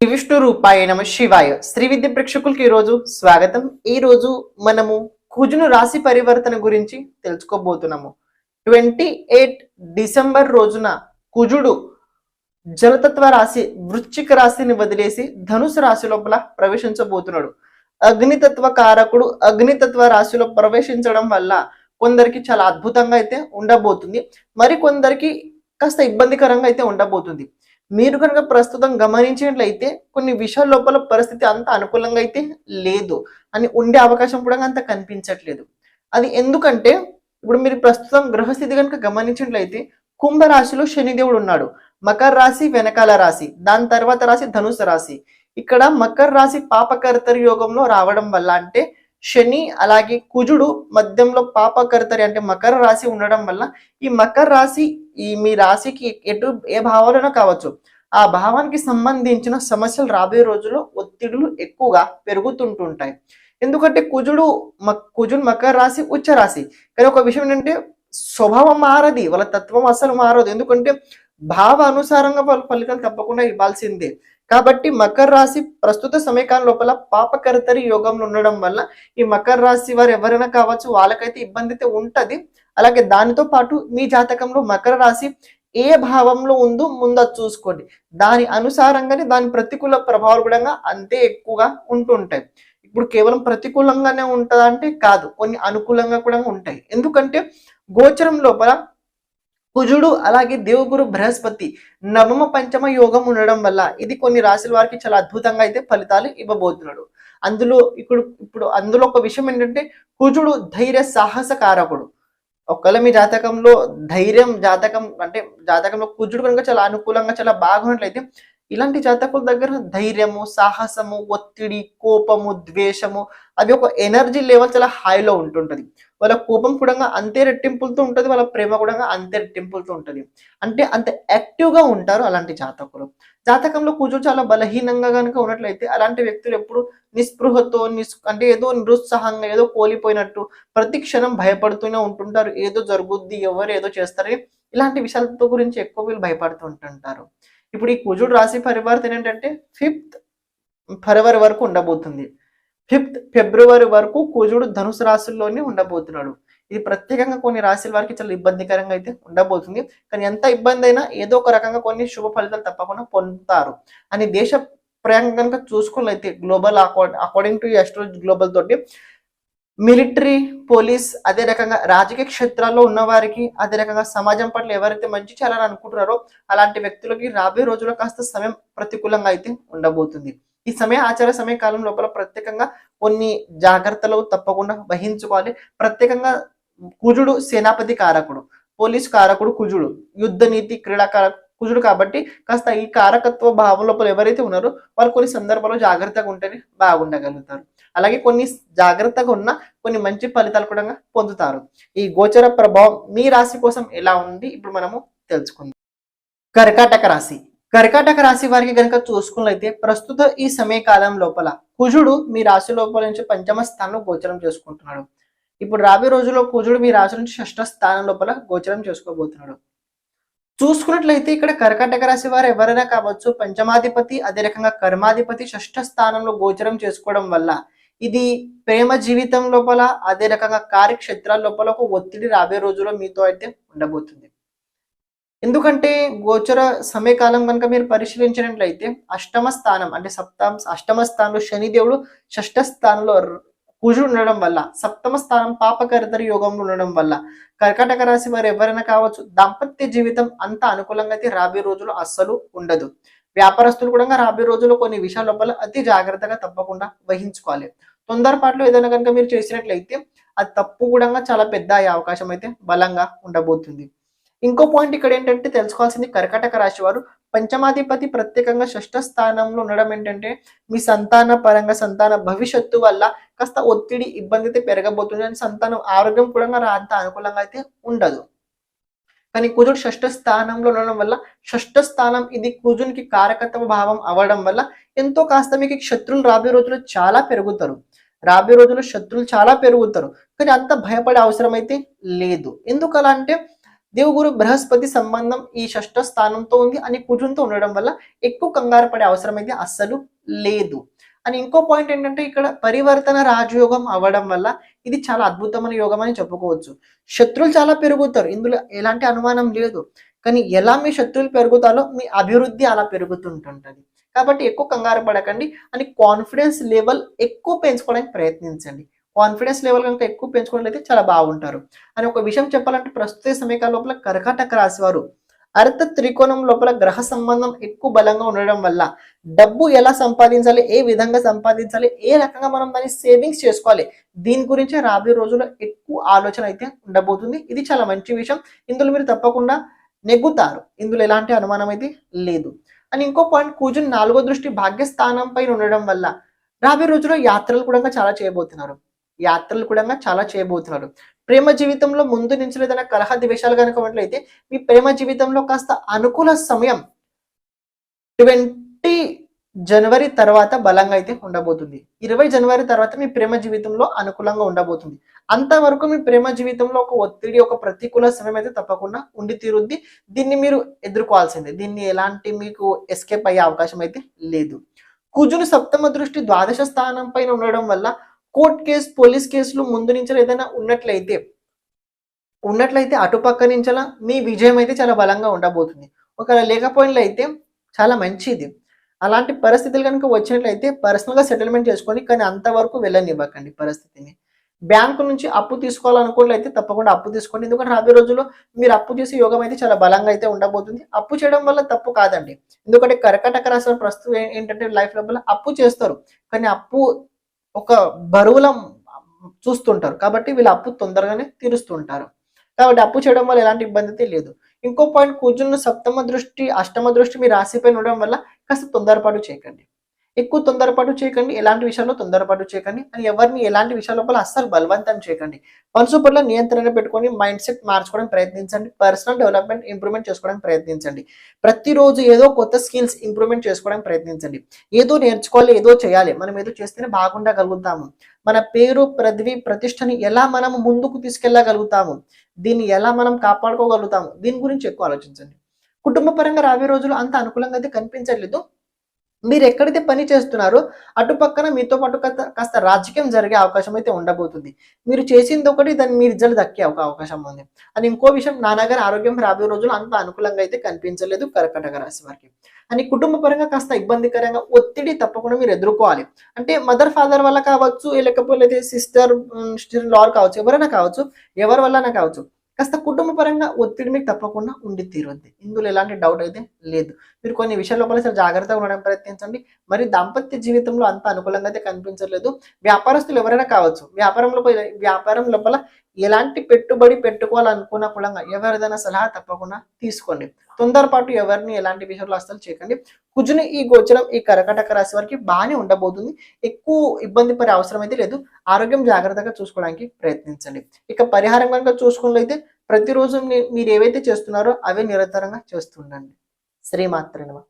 శ్రీ విష్ణు రూపాయ నమ శివాయ. శ్రీ విద్య ప్రేక్షకులకి ఈరోజు స్వాగతం. ఈ రోజు మనము కుజును రాశి పరివర్తన గురించి తెలుసుకోబోతున్నాము. ట్వంటీ ఎయిట్ డిసెంబర్ రోజున కుజుడు జలతత్వ రాశి వృశ్చిక రాశిని వదిలేసి ధనుసు రాశి లోపల ప్రవేశించబోతున్నాడు. అగ్నితత్వ కారకుడు అగ్నితత్వ రాశిలో ప్రవేశించడం వల్ల కొందరికి చాలా అద్భుతంగా అయితే ఉండబోతుంది. మరి కొందరికి కాస్త ఇబ్బందికరంగా అయితే ఉండబోతుంది. మీరు కనుక ప్రస్తుతం గమనించినట్లయితే కొన్ని విషయాల లోపల పరిస్థితి అంత అనుకూలంగా అయితే లేదు అని ఉండే అవకాశం కూడా అంత కనిపించట్లేదు. అది ఎందుకంటే ఇప్పుడు మీరు ప్రస్తుతం గ్రహస్థితి కనుక గమనించినట్లయితే కుంభరాశిలో శనిదేవుడు ఉన్నాడు. మకర రాశి వెనకాల రాశి దాని తర్వాత రాశి ధనుసు రాశి. ఇక్కడ మకర రాశి పాపకర్తరి యోగంలో రావడం వల్ల అంటే శని అలాగే కుజుడు మధ్యంలో పాపకర్తరి అంటే మకర రాశి ఉండడం వల్ల ఈ మకర రాశి ఈ మీ రాశికి ఎటు ఏ భావాలైనా కావచ్చు. ఆ భావానికి సంబంధించిన సమస్యలు రాబోయే రోజుల్లో ఒత్తిడులు ఎక్కువగా పెరుగుతుంటుంటాయి. ఎందుకంటే కుజుడు మ కుజుడు మకర రాశి ఉచ్చ రాశి. కానీ ఒక విషయం ఏంటంటే స్వభావం మారది వాళ్ళ తత్వం అసలు మారదు. ఎందుకంటే భావ అనుసారంగా వాళ్ళ ఫలితాలు తప్పకుండా ఇవ్వాల్సిందే. కాబట్టి మకర రాశి ప్రస్తుత సమయకాలం లోపల పాపకర్తరి యోగంలో ఉండడం వల్ల ఈ మకర రాశి వారు ఎవరైనా కావచ్చు వాళ్ళకైతే ఇబ్బంది అయితే ఉంటుంది. అలాగే దానితో పాటు మీ జాతకంలో మకర రాశి ఏ భావంలో ఉందో ముందు చూసుకోండి. దాని అనుసారంగానే దాని ప్రతికూల ప్రభావాలు కూడా అంతే ఎక్కువగా ఉంటుంటాయి. ఇప్పుడు కేవలం ప్రతికూలంగానే ఉంటుందంటే కాదు కొన్ని అనుకూలంగా కూడా ఉంటాయి. ఎందుకంటే గోచరం లోపల కుజుడు అలాగే దేవగురు బృహస్పతి నవమ పంచమ యోగం ఉండడం వల్ల ఇది కొన్ని రాశుల వారికి చాలా అద్భుతంగా అయితే ఫలితాలు ఇవ్వబోతున్నాడు. అందులో ఇప్పుడు ఇప్పుడు అందులో ఒక విషయం ఏంటంటే కుజుడు ధైర్య సాహస కారకుడు ఒకవేళ మీ జాతకంలో ధైర్యం జాతకం అంటే జాతకంలో కుజుడు కనుక చాలా అనుకూలంగా చాలా బాగున్నట్లయితే ఇలాంటి జాతకుల దగ్గర ధైర్యము సాహసము ఒత్తిడి కోపము ద్వేషము అవి ఒక ఎనర్జీ లెవెల్ చాలా హైలో ఉంటుంటది. వాళ్ళ కోపం కూడా అంతే రెట్టింపులతో ఉంటుంది వాళ్ళ ప్రేమ కూడా అంతే రెట్టింపులతో ఉంటుంది. అంటే అంత యాక్టివ్గా ఉంటారు అలాంటి జాతకులు. జాతకంలో కుజుడు చాలా బలహీనంగా కనుక ఉన్నట్లయితే అలాంటి వ్యక్తులు ఎప్పుడు నిస్పృహతో నిస్ అంటే ఏదో నిరుత్సాహంగా ఏదో కోలిపోయినట్టు ప్రతి క్షణం భయపడుతూనే ఉంటుంటారు. ఏదో జరుగుద్ది ఎవరు ఏదో చేస్తారని ఇలాంటి విషయాలతో గురించి ఎక్కువ వీళ్ళు భయపడుతూ ఉంటుంటారు. ఇప్పుడు ఈ కుజుడు రాశి పరివర్తన ఏంటంటే ఫిఫ్త్ ఫిబ్రవరి వరకు ఉండబోతుంది. ఫిఫ్త్ ఫిబ్రవరి వరకు కుజుడు ధనుసు రాశుల్లోనే ఉండబోతున్నాడు. ఇది ప్రత్యేకంగా కొన్ని రాశుల వారికి చాలా ఇబ్బందికరంగా అయితే ఉండబోతుంది. కానీ ఎంత ఇబ్బంది అయినా ఏదో ఒక రకంగా కొన్ని శుభ ఫలితాలు తప్పకుండా పొందుతారు. అని దేశ ప్రయాంగం కనుక చూసుకున్నట్లయితే global according to astrology global తోటి మిలిటరీ పోలీస్ అదే రకంగా రాజకీయ క్షేత్రాల్లో ఉన్నవారికి అదే రకంగా సమాజం పట్ల ఎవరైతే మంచి చేయాలని అనుకుంటున్నారో అలాంటి వ్యక్తులకి రాబోయే రోజుల్లో కాస్త సమయం ప్రతికూలంగా అయితే ఉండబోతుంది. ఈ సమయ ఆచార సమయ కాలం లోపల ప్రత్యేకంగా కొన్ని జాగ్రత్తలు తప్పకుండా వహించుకోవాలి. ప్రత్యేకంగా కుజుడు సేనాపతి కారకుడు పోలీస్ కారకుడు కుజుడు యుద్ధ నీతి క్రీడాకార కుజుడు కాబట్టి కాస్త ఈ కారకత్వ భావం లోపల ఎవరైతే ఉన్నారో వాళ్ళు కొన్ని సందర్భాల్లో జాగ్రత్తగా ఉంటేనే బాగుండగలుగుతారు. అలాగే కొన్ని జాగ్రత్తగా ఉన్న కొన్ని మంచి ఫలితాలు కూడా పొందుతారు. ఈ గోచర ప్రభావం మీ రాశి కోసం ఎలా ఉంది? ఇప్పుడు మనము తెలుసుకుందాం. కర్కాటక రాశి. కర్కాటక రాశి వారికి కనుక చూసుకున్నట్లయితే ప్రస్తుత ఈ సమయకాలం లోపల కుజుడు మీ రాశి లోపల నుంచి పంచమ స్థానంలో గోచరం చేసుకుంటున్నాడు. ఇప్పుడు రాబోయే రోజుల్లో కుజుడు మీ రాశి నుంచి షష్ఠ స్థానం లోపల గోచరం చేసుకోబోతున్నాడు. చూసుకున్నట్లయితే ఇక్కడ కర్కాటక రాశి వారు ఎవరైనా కావచ్చు పంచమాధిపతి అదే రకంగా కర్మాధిపతి షష్ఠ స్థానంలో గోచరం చేసుకోవడం వల్ల ఇది ప్రేమ జీవితం లోపల అదే రకంగా కార్యక్షేత్రాల లోపల ఒక ఒత్తిడి రాబోయే రోజుల్లో మీతో అయితే ఉండబోతుంది. ఎందుకంటే గోచర సమయకాలం కనుక మీరు పరిశీలించినట్లయితే అష్టమ స్థానం అంటే సప్తమ అష్టమ స్థానంలో శనిదేవుడు షష్ఠ స్థానంలో కుజుడు ఉండడం వల్ల సప్తమ స్థానం పాపకర్తరి యోగంలో ఉండడం వల్ల కర్కటక రాశి వారు ఎవరైనా కావచ్చు దాంపత్య జీవితం అంత అనుకూలంగా అయితే రాబోయే రోజులు అస్సలు ఉండదు. వ్యాపారస్తులు కూడా రాబోయే రోజుల్లో కొన్ని విషయాల లోపల అతి జాగ్రత్తగా తప్పకుండా వహించుకోవాలి. తొందరపాట్లు ఏదైనా కనుక మీరు చేసినట్లయితే అది తప్పు కూడా చాలా పెద్ద అయ్యే అవకాశం అయితే బలంగా ఉండబోతుంది. ఇంకో పాయింట్ ఇక్కడ ఏంటంటే తెలుసుకోవాల్సింది కర్కాటక రాశి వారు పంచమాధిపతి ప్రత్యేకంగా షష్ఠ స్థానంలో ఉండడం ఏంటంటే మీ సంతాన పరంగా సంతాన భవిష్యత్తు వల్ల కాస్త ఒత్తిడి ఇబ్బంది అయితే పెరగబోతుంది. అని సంతానం ఆరోగ్యం కూడా అంత అనుకూలంగా అయితే ఉండదు. కానీ కుజుడు షష్ఠ స్థానంలో ఉండడం వల్ల షష్ఠ స్థానం ఇది కుజునికి కారకత్వ భావం అవ్వడం వల్ల ఎంతో కాస్త మీకు శత్రువులు రాబోయే రోజులు చాలా పెరుగుతారు. రాబోయే రోజుల్లో శత్రులు చాలా పెరుగుతారు. కానీ అంత భయపడే అవసరం అయితే లేదు. ఎందుకలా అంటే దేవుగురు బృహస్పతి సంబంధం ఈ షష్ఠ స్థానంతో ఉంది అని కుజునితో ఉండడం వల్ల ఎక్కువ కంగారు పడే అవసరం అయితే అస్సలు లేదు. అని ఇంకో పాయింట్ ఏంటంటే ఇక్కడ పరివర్తన రాజయోగం అవ్వడం వల్ల ఇది చాలా అద్భుతమైన యోగం అని చెప్పుకోవచ్చు. శత్రులు చాలా పెరుగుతారు. ఇందులో ఎలాంటి అనుమానం లేదు. కానీ ఎలా మీ శత్రువులు పెరుగుతారో మీ అభివృద్ధి అలా పెరుగుతుంటుంటుంది. కాబట్టి ఎక్కువ కంగారు పడకండి. అని కాన్ఫిడెన్స్ లెవెల్ ఎక్కువ పెంచుకోవడానికి ప్రయత్నించండి. కాన్ఫిడెన్స్ లెవెల్ కనుక ఎక్కువ పెంచుకున్నట్లయితే చాలా బాగుంటారు. అని ఒక విషయం చెప్పాలంటే ప్రస్తుత సమయకాల లోపల కర్కాటక రాశి వారు అర్థ త్రికోణం లోపల గ్రహ సంబంధం ఎక్కువ బలంగా ఉండడం వల్ల డబ్బు ఎలా సంపాదించాలి ఏ విధంగా సంపాదించాలి ఏ రకంగా మనం దాన్ని సేవింగ్స్ చేసుకోవాలి దీని గురించి రాబోయే రోజుల్లో ఎక్కువ ఆలోచన అయితే ఉండబోతుంది. ఇది చాలా మంచి విషయం. ఇందులో మీరు తప్పకుండా నెగ్గుతారు. ఇందులో ఎలాంటి అనుమానం అయితే లేదు. అని ఇంకో పాయింట్ కూర్చుని నాలుగో దృష్టి భాగ్యస్థానం పైన ఉండడం వల్ల రాబోయే రోజుల్లో యాత్రలు కూడా చాలా చేయబోతున్నారు. యాత్రలు కూడా చాలా చేయబోతున్నారు. ప్రేమ జీవితంలో ముందు నుంచి ఏదైనా కలహ ద్వేషాలు కనుక ఉన్నట్లయితే మీ ప్రేమ జీవితంలో కాస్త అనుకూల సమయం ట్వంటీ జనవరి తర్వాత బలంగా అయితే ఉండబోతుంది. ఇరవై జనవరి తర్వాత మీ ప్రేమ జీవితంలో అనుకూలంగా ఉండబోతుంది. అంతవరకు మీ ప్రేమ జీవితంలో ఒక ఒత్తిడి ఒక ప్రతికూల సమయం అయితే తప్పకుండా ఉండి తీరుద్ది. దీన్ని మీరు ఎదుర్కోవాల్సిందే. దీన్ని ఎలాంటి మీకు ఎస్కేప్ అయ్యే అవకాశం అయితే లేదు. కుజుని సప్తమ దృష్టి ద్వాదశ స్థానం పైన ఉండడం వల్ల కోర్ట్ కేసు పోలీస్ కేసులు ముందు నుంచి ఏదైనా ఉన్నట్లయితే ఉన్నట్లయితే అటుపక్క నుంచలా మీ విజయం అయితే చాలా బలంగా ఉండబోతుంది. ఒకవేళ లేకపోయినట్లయితే చాలా మంచిది. అలాంటి పరిస్థితులు కనుక వచ్చినట్లయితే పర్సనల్గా సెటిల్మెంట్ చేసుకోండి కానీ అంతవరకు వెళ్ళనివ్వకండి పరిస్థితిని. బ్యాంకు నుంచి అప్పు తీసుకోవాలనుకున్నట్లయితే తప్పకుండా అప్పు తీసుకోండి. ఎందుకంటే రాబోయే రోజుల్లో మీరు అప్పు చేసే యోగం అయితే చాలా బలంగా అయితే ఉండబోతుంది. అప్పు చేయడం వల్ల తప్పు కాదండి. ఎందుకంటే కర్కటక రాసిన ప్రస్తుతం ఏంటంటే లైఫ్ లోపల అప్పు చేస్తారు. కానీ అప్పు ఒక బరువుల చూస్తుంటారు. కాబట్టి వీళ్ళు అప్పు తొందరగానే తీరుస్తుంటారు. కాబట్టి అప్పు చేయడం వల్ల ఎలాంటి ఇబ్బంది అయితే లేదు. ఇంకో పాయింట్ కూర్చున్న సప్తమ దృష్టి అష్టమ దృష్టి మీ రాశిపైన ఉండడం వల్ల కాస్త తొందరపాటు చేయకండి. ఎక్కువ తొందరపాటు చేయకండి ఎలాంటి విషయాల్లో తొందరపాటు చేయకండి అని ఎవరిని ఎలాంటి విషయాల లోపల అస్సలు బలవంతం చేయకండి. మనసు పట్ల నియంత్రణ పెట్టుకొని మైండ్ సెట్ మార్చుకోవడానికి ప్రయత్నించండి పర్సనల్ డెవలప్మెంట్ ఇంప్రూవ్మెంట్ చేసుకోవడానికి ప్రయత్నించండి. ప్రతిరోజు ఏదో కొత్త స్కిల్స్ ఇంప్రూవ్మెంట్ చేసుకోవడానికి ప్రయత్నించండి. ఏదో నేర్చుకోవాలి ఏదో చేయాలి మనం ఏదో చేస్తేనే బాగుండగలుగుతాము. మన పేరు ప్రతివి ప్రతిష్టని ఎలా మనం ముందుకు తీసుకెళ్ళగలుగుతాము? దీన్ని ఎలా మనం కాపాడుకోగలుగుతాము? దీని గురించి ఎక్కువ ఆలోచించండి. కుటుంబ పరంగా రాబోయే రోజులు అంత అనుకూలంగా అయితే కనిపించట్లేదు. మీరు ఎక్కడైతే పని చేస్తున్నారో అటుపక్కన మీతో పాటు కాస్త రాజకీయం జరిగే అవకాశం అయితే ఉండబోతుంది. మీరు చేసింది ఒకటి దాన్ని మీ రిజల్ట్ దక్కే ఒక అవకాశం ఉంది. అని ఇంకో విషయం నాన్నగారి ఆరోగ్యం రాబోయే రోజులు అంత అనుకూలంగా అయితే కనిపించలేదు కర్కటక రాశి వారికి. అని కుటుంబ పరంగా కాస్త ఇబ్బందికరంగా ఒత్తిడి తప్పకుండా మీరు ఎదుర్కోవాలి. అంటే మదర్ ఫాదర్ వల్ల కావచ్చు లేకపోతే సిస్టర్ సిస్టర్ లార్ కావచ్చు ఎవరైనా కావచ్చు ఎవరి వల్లనే కావచ్చు కాస్త కుటుంబ పరంగా ఒత్తిడి మీకు తప్పకుండా ఉండి తీరుద్ది. ఇందులో ఎలాంటి డౌట్ అయితే లేదు. మీరు కొన్ని విషయాల లోపల చాలా జాగ్రత్తగా ఉండడానికి ప్రయత్నించండి. మరి దాంపత్య జీవితంలో అంత అనుకూలంగా అయితే కనిపించలేదు వ్యాపారస్తులు ఎవరైనా కావచ్చు వ్యాపారం లోపల వ్యాపారం లోపల ఎలాంటి పెట్టుబడి పెట్టుకోవాలనుకున్న కూడా ఎవరిదైనా సలహా తప్పకుండా తీసుకోండి. తొందరపాటు ఎవరిని ఎలాంటి విషయంలో అసలు చేయకండి. కుజుని ఈ గోచరం ఈ కరకటక రాశి వారికి బాగానే ఉండబోతుంది. ఎక్కువ ఇబ్బంది పడే అవసరం అయితే లేదు. ఆరోగ్యం జాగ్రత్తగా చూసుకోవడానికి ప్రయత్నించండి. ఇక పరిహారం కనుక చూసుకున్నట్లయితే ప్రతిరోజు మీ- మీరు ఏవైతే చేస్తున్నారో అవే నిరంతరంగా చేస్తుండండి. శ్రీమాత్రేనమా